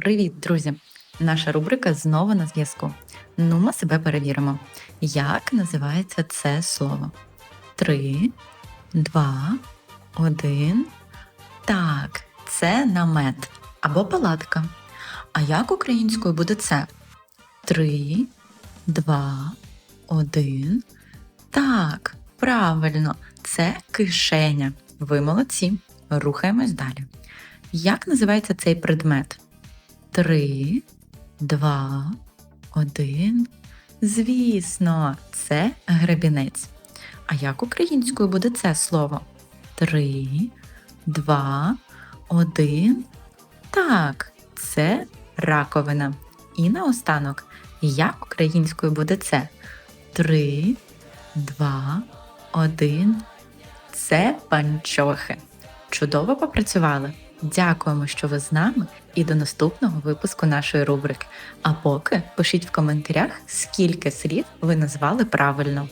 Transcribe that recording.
Привіт, друзі! Наша рубрика знову на зв'язку. Ну, ми себе перевіримо. Як називається це слово? Три, два, один. Так, це намет або палатка. А як українською буде це? Три, два, один. Так, правильно, це кишеня. Ви молодці. Рухаємось далі. Як називається цей предмет? Три, два, один. Звісно, це гребінець. А як українською буде це слово? Три, два, один. Так, це раковина. І наостанок, як українською буде це? Три, два, один. Це панчохи. Чудово попрацювали. Дякуємо, що ви з нами, і до наступного випуску нашої рубрики. А поки пишіть в коментарях, скільки слів ви назвали правильно.